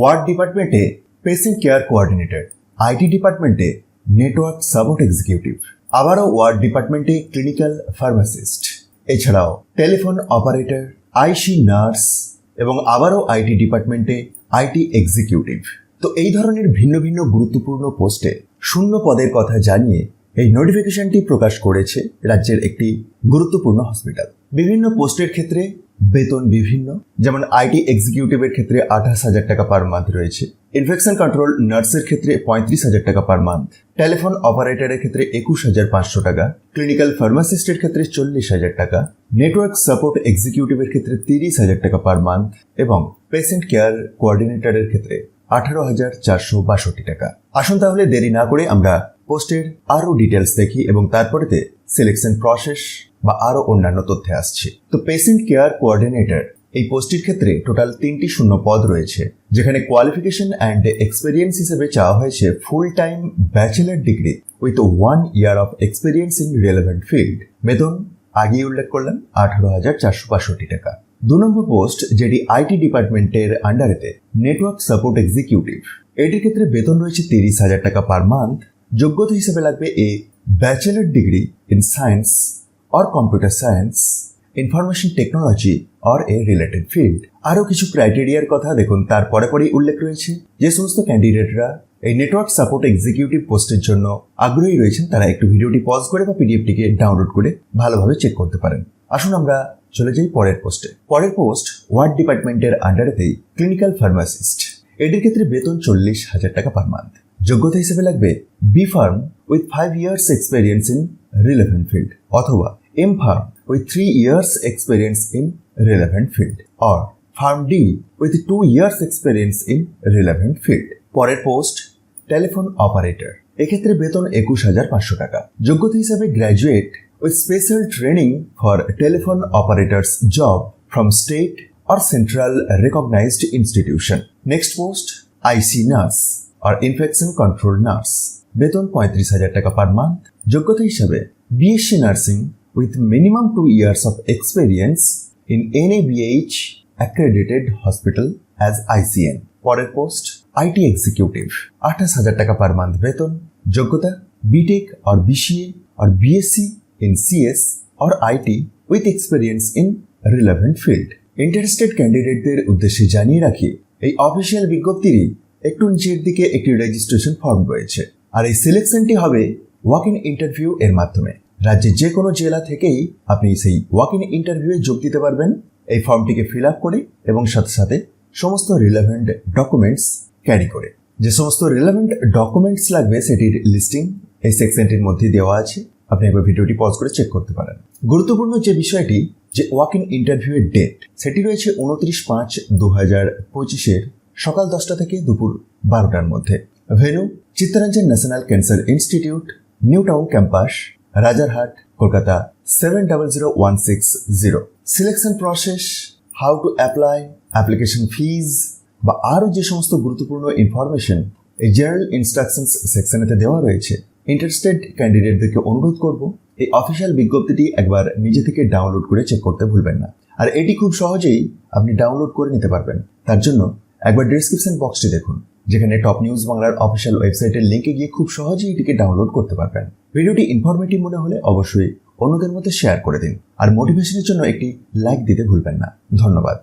Word ডিপার্টমেন্টে patient care coordinator, IT ডিপার্টমেন্টে network support executive, আবারও ওয়ার্ড ডিপার্টমেন্টে ক্লিনিক্যাল ফার্মাসিস্ট। এছাড়াও টেলিফোন অপারেটর, আইসি নার্স এবং আবারও আইটি ডিপার্টমেন্টে আইটি এক্সিকিউটিভ। তো এই ধরনের ভিন্ন ভিন্ন গুরুত্বপূর্ণ পোস্টে শূন্য পদের কথা জানিয়ে এই নোটিফিকেশনটি প্রকাশ করেছে রাজ্যের একটি গুরুত্বপূর্ণ হসপিটাল। বিভিন্ন পোস্টের ক্ষেত্রে বেতন বিভিন্ন, যেমন আইটি এক্সিকিউটিভের ক্ষেত্রে আঠাশ হাজার টাকা পার মান্থ রয়েছে ইনফেকশন কন্ট্রোল নার্সের ক্ষেত্রে পঁয়ত্রিশ হাজার টাকা পার মান্থ টেলিফোন অপারেটরের ক্ষেত্রে একুশ হাজার পাঁচশো টাকা ক্লিনিক্যাল ফার্মাসিস্টের ক্ষেত্রে চল্লিশ হাজার টাকা নেটওয়ার্ক সাপোর্ট এক্সিকিউটিভের ক্ষেত্রে তিরিশ হাজার টাকা পার মান্থ এবং পেশেন্ট কেয়ার কোঅর্ডিনেটরের ক্ষেত্রে আঠারো হাজার চারশো বাষট্টি টাকা। আসুন তাহলে দেরি না করে আমরা পোস্টের আরও ডিটেলস দেখি এবং তারপরেতে সিলেকশন প্রসেস বা আরও অন্যান্য তথ্যে আসছে। তো পেশেন্ট কেয়ার কোঅর্ডিনেটর এই পোস্টটির ক্ষেত্রে টোটাল তিনটি শূন্য পদ রয়েছে, যেখানে কোয়ালিফিকেশন অ্যান্ড এক্সপিরিয়েন্স হিসেবে চাওয়া হয়েছে full time bachelor degree with one year of experience in relevant field বেতন আগেই উল্লেখ করলাম, আঠারো হাজার চারশো বাষট্টি টাকা। দু নম্বর পোস্ট যেটি আইটি ডিপার্টমেন্টের আন্ডারেতে নেটওয়ার্ক সাপোর্ট এক্সিকিউটিভ এটির ক্ষেত্রে বেতন রয়েছে তিরিশ হাজার টাকা পার মান্থ যোগ্যতা হিসেবে লাগবে a bachelor degree in science or computer science information technology or a related field আরও কিছু ক্রাইটেরিয়ার কথা দেখুন তার পরে পরেই উল্লেখ রয়েছে। যে সমস্ত ক্যান্ডিডেটরা এই নেটওয়ার্ক সাপোর্ট এক্সিকিউটিভ পোস্টের জন্য আগ্রহী রয়েছেন, তারা একটু ভিডিওটি পজ করে বা পিডিএফটিকে ডাউনলোড করে ভালোভাবে চেক করতে পারেন। আসুন আমরা চলে যাই পরের পোস্টে পরের পোস্ট ওয়ার্ড ডিপার্টমেন্টের আন্ডারেতেই ক্লিনিক্যাল ফার্মাসিস্ট এটির ক্ষেত্রে বেতন চল্লিশ হাজার টাকা পার মান্থ যোগ্যতা হিসেবে লাগবে B pharm with five years experience in relevant field অথবা M pharm with three years experience in relevant field or pharm D with two years experience in relevant field পরের পোস্ট টেলিফোন অপারেটর এক্ষেত্রে বেতন একুশ হাজার পাঁচশো টাকা যোগ্যতা হিসাবে graduate with special training for telephone operators job from state or central recognized institution. Next post, IC nurse or infection control nurse. বেতন পঁয়ত্রিশ হাজার টাকা পার মান্থ যোগ্যতা হিসাবে BSc nursing with minimum two years of experience in NABH accredited hospital as ICN পরের post IT executive আঠাশ হাজার টাকা পার মান্থ বেতন, যোগ্যতা BTech or BCA or BSc in CS or IT with experience in relevant field interested ক্যান্ডিডেটদের উদ্দেশ্যে জানিয়ে রাখি, এই অফিসিয়াল বিজ্ঞপ্তিরই একটু নিচের দিকে একটি রেজিস্ট্রেশন ফর্ম রয়েছে। আর এই সিলেকশনটি হবে ওয়াক ইন ইন্টারভিউ এর মাধ্যমে। রাজ্যের যে কোনো জেলা থেকেই আপনি সেই ওয়াক ইন ইন্টারভিউয়ে যোগ দিতে পারবেন। এই ফর্মটিকে ফিল আপ করে এবং সাথে সাথে সমস্ত রিলেভেন্ট ডকুমেন্টস ক্যারি করে। যে সমস্ত রিলেভেন্ট ডকুমেন্টস লাগবে, সেটির লিস্টিং এই সেকশনটির মধ্যে দেওয়া আছে। আপনি একবার ভিডিওটি পজ করে চেক করতে পারেন। গুরুত্বপূর্ণ যে বিষয়টি, যে ওয়াক ইন ইন্টারভিউয়ের ডেট সেটি রয়েছে উনত্রিশ পাঁচ দু হাজার পঁচিশের সকাল দশটা থেকে দুপুর বারোটার মধ্যে। Venue Chittaranjan national cancer institute new town campus, Rajarhat, Kolkata seven double zero one six zero selection process how to apply application fees বা আরও যে সমস্ত গুরুত্বপূর্ণ ইনফরমেশন এই জেনারেল ইনস্ট্রাকশনস সেকশনেতে দেওয়া রয়েছে। ইন্টারেস্টেড ক্যান্ডিডেটদেরকে অনুরোধ করব, এই অফিসিয়াল বিজ্ঞপ্তিটি একবার নিজে থেকে ডাউনলোড করে চেক করতে ভুলবেন না। আর এটি খুব সহজেই আপনি ডাউনলোড করে নিতে পারবেন। তার জন্য একবার ডিসক্রিপশন বক্সটি দেখুন। যেখানে টপ নিউজ বাংলার অফিসিয়াল ওয়েবসাইটের লিঙ্কে গিয়ে খুব সহজেই এটিকে ডাউনলোড করতে পারবেন। ভিডিওটি ইনফরমেটিভ মনে হলে অবশ্যই অন্যদের মধ্যে শেয়ার করে দিন। আর মোটিভেশনের জন্য একটি লাইক দিতে ভুলবেন না। ধন্যবাদ।